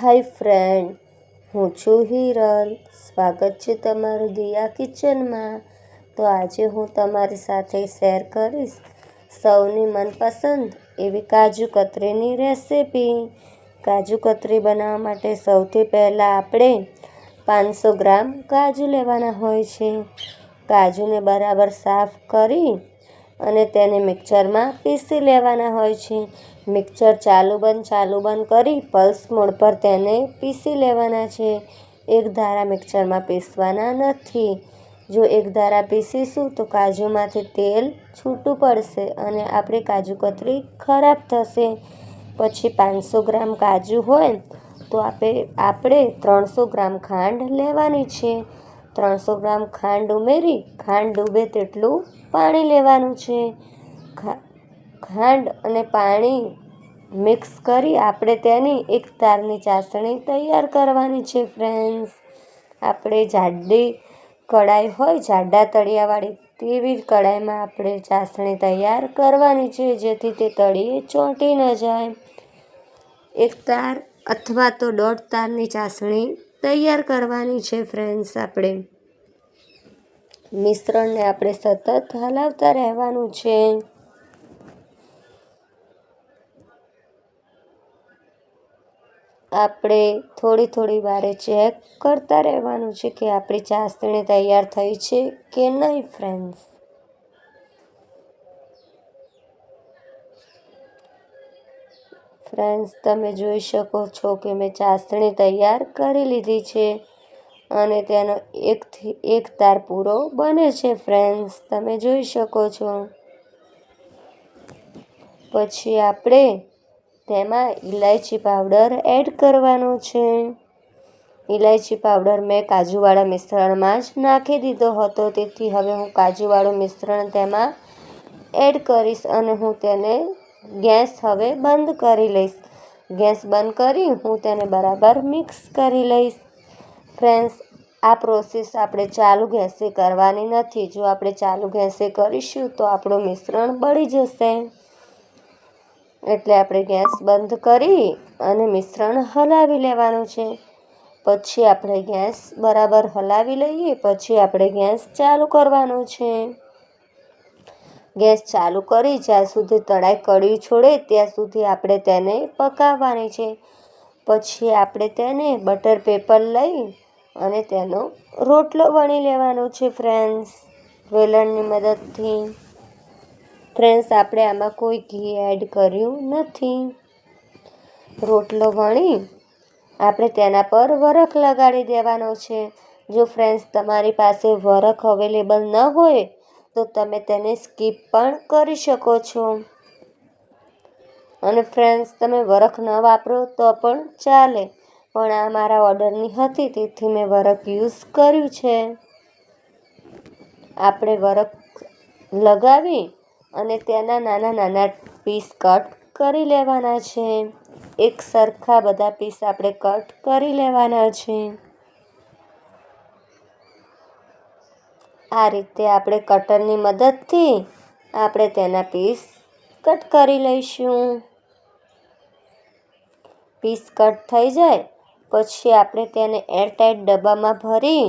હાય friend, હું છું હિરલ. સ્વાગત છે તમારું દિયા કિચનમાં. તો આજે હું તમારી સાથે શેર કરીશ સૌની મનપસંદ એવી કાજુ કતરીની રેસીપી. કાજુ કતરી બનાવવા માટે સૌથી પહેલાં આપણે પાંચસો ગ્રામ કાજુ લેવાના હોય છે. કાજુને બરાબર સાફ કરી અને તેને મિક્સરમાં પીસી લેવાના હોય છે. મિક્સર ચાલુ બંધ ચાલુ બંધ કરી પલ્સ મોડ પર તેને પીસી લેવાના છે. એક ધારા મિક્સરમાં પીસવાના નથી. જો એક ધારા પીસીશું તો કાજુમાંથી તેલ છૂટું પડશે અને આપણી કાજુ કતરી ખરાબ થશે. પછી પાંચસો ગ્રામ કાજુ હોય તો આપણે આપણે ત્રણસો ગ્રામ ખાંડ લેવાની છે. ત્રણસો ગ્રામ ખાંડ ઉમેરી, ખાંડ ડૂબે તેટલું પાણી લેવાનું છે. ખાંડ અને પાણી મિક્સ કરી આપણે તેની એક તારની ચાસણી તૈયાર કરવાની છે ફ્રેન્ડ્સ આપણે જાડી કડાઈ હોય, જાડા તળિયાવાળી તેવી કડાઈમાં આપણે ચાસણી તૈયાર કરવાની છે, જેથી તે તળીએ ચોંટી ન જાય. એક તાર અથવા તો દોઢ તારની ચાસણી તૈયાર કરવાની છે ફ્રેન્ડ્સ આપણે. મિશ્રણને આપણે સતત હલાવતા રહેવાનું છે. આપણે થોડી થોડી વારે ચેક કરતા રહેવાનું છે કે આપણી ચાસણી તૈયાર થઈ છે કે નહીં ફ્રેન્ડ્સ ફ્રેન્ડ્સ તમે જોઈ શકો છો કે મેં ચાસણી તૈયાર કરી લીધી છે. અને તેનો એકથી એક તાર પૂરો બને છે ફ્રેન્ડ્સ તમે જોઈ શકો છો. પછી આપણે તેમાં ઇલાયચી પાવડર એડ કરવાનો છે. ઇલાયચી પાવડર મેં કાજુવાળા મિશ્રણમાં જ નાખી દીધો હતો. તેથી હવે હું કાજુવાળું મિશ્રણ તેમાં એડ કરીશ અને હું તેને ગેસ હવે બંધ કરી લઈશ. ગેસ બંધ કરી હું તેને બરાબર મિક્સ કરી લઈશ. ફ્રેન્ડ્સ, આ પ્રોસેસ આપણે ચાલુ ગેસે કરવાની નથી. જો આપણે ચાલુ ગેસે કરીશું તો આપણું મિશ્રણ બળી જશે. એટલે આપણે ગેસ બંધ કરી અને મિશ્રણ હલાવી લેવાનું છે. પછી આપણે ગેસ બરાબર હલાવી લઈએ, પછી આપણે ગેસ ચાલુ કરવાનો છે. ગેસ ચાલુ કરી, જ્યાં સુધી તળાઈ કડી છોડે, ત્યાં સુધી આપણે તેને પકાવવાની છે. પછી આપણે તેને બટર પેપર લઈ અને તેનો રોટલો વણી લેવાનો છે ફ્રેન્ડ્સ વેલણની મદદથી. ફ્રેન્ડ્સ આપણે આમાં કોઈ ઘી એડ કર્યું નથી. રોટલો વણી, આપણે તેના પર વરખ લગાડી દેવાનો છે. જો ફ્રેન્ડ્સ તમારી પાસે વરખ અવેલેબલ ન હોય, તો તમે તેને સ્કીપ પણ કરી શકો છો. અને ફ્રેન્ડ્સ તમે વરખ ન વાપરો તો પણ ચાલે. પણ આ મારા ઓર્ડરની હતી, તેથી મેં વરખ યુઝ કર્યું છે. આપણે વરખ લગાવી અને તેના નાના નાના પીસ કટ કરી લેવાના છે. એક સરખા બધા પીસ આપણે કટ કરી લેવાના છે. આ રીતે આપણે કટરની મદદથી આપણે તેના પીસ કટ કરી લઈશું. પીસ કટ થઈ જાય પછી આપણે તેને એરટાઈટ ડબ્બામાં ભરી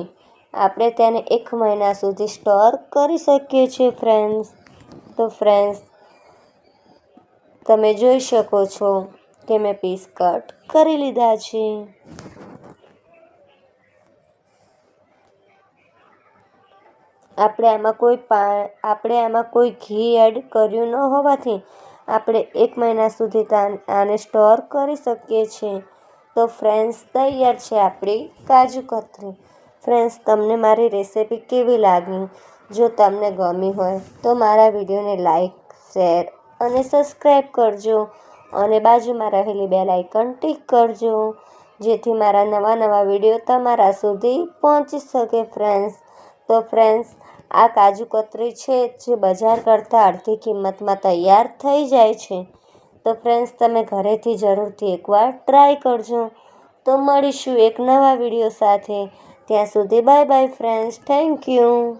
આપણે તેને એક મહિના સુધી સ્ટોર કરી શકીએ છીએ ફ્રેન્ડ્સ તો ફ્રેન્ડ્સ તમે જોઈ શકો છો કે મેં પીસ કટ કરી લીધા છે. આપણે આમાં કોઈ પા, આપણે આમાં કોઈ ઘી એડ કર્યું ન હોવાથી આપણે એક મહિના સુધી આને સ્ટોર કરી શકીએ છીએ. તો ફ્રેન્ડ્સ, તૈયાર છે આપણી કાજુ કતરી. ફ્રેન્ડ્સ, તમને મારી રેસિપી કેવી લાગી? જો તમને ગમી હોય, તો મારા વિડીયોને લાઈક, શેર અને સબસ્ક્રાઈબ કરજો. અને બાજુમાં રહેલી બે લાઇકન ટીક કરજો, જેથી મારા નવા નવા વીડિયો તમારા સુધી પહોંચી શકે, ફ્રેન્ડ્સ. તો ફ્રેન્ડ્સ, આ કાજુ કતરી છે જે બજાર કરતાં અડધી કિંમતમાં તૈયાર થઈ જાય છે. તો ફ્રેન્ડ્સ તમે ઘરેથી જરૂરથી એકવાર ટ્રાય કરજો. તો મળીશું એક નવા વીડિયો સાથે. ત્યાં સુધી bye bye friends thank you